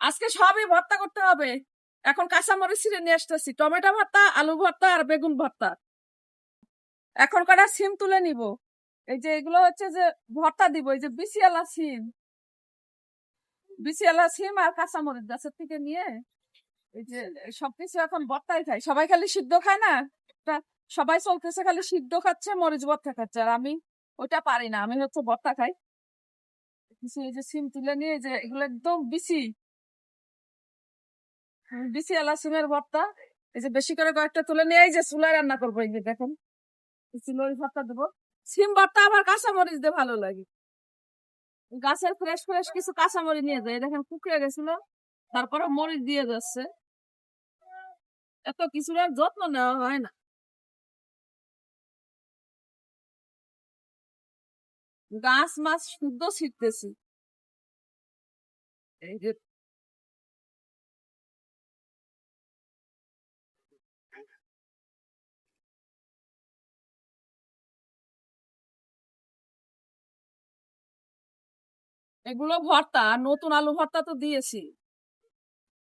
আজকে সবই ভর্তা করতে হবে। এখন কাঁচামরিচ ছিঁড়ে নিয়ে আসতেছি। টমেটো ভর্তা, আলু ভর্তা আর বেগুন ভর্তা। এখন কটা সিম তুলে নিব। এই যে এগুলো হচ্ছে যে ভর্তা দিব, এই যে বিসিয়ালা সিম। বিসিয়ালা সিম আর কাঁচামরিচ গাছের থেকে নিয়ে এই যে সবকিছু এখন ভর্তাই খাই। সবাই খালি সিদ্ধ খায় না? সবাই চলতেছে খালি সিদ্ধ খাচ্ছে, মরিচ ভর্তা খাচ্ছে। আর আমি ওটা পারি না, আমি হচ্ছে ভর্তা খাই। কিছু এই যে সিম তুলে নিয়ে যে এগুলো একদম বিসি। বিসি আলা সিমের ভর্তা। এই যে বেশি করে কয়েকটা তুলে নিয়ে এই যে চুলায় রান্না করব, এই যে দেখেন। চুলোই ভর্তা দেবো। সিম ভর্তা আবার কাঁচা মরিচ দিয়ে ভালো লাগে। গাছের ফ্রেশ ফ্রেশ কিছু কাঁচা মরিচ নিয়ে যায় দেখেন কুকড়ে গেছিল, তারপরে মরিচ দিয়ে যাচ্ছে। এত কিছুর যত্ন নেওয়া হয় না। গাছ মাছ শুদ্ধ ছিটতেছি। এই যে এগুলো ভর্তা নতুন আলু ভর্তা তো দিয়েছি।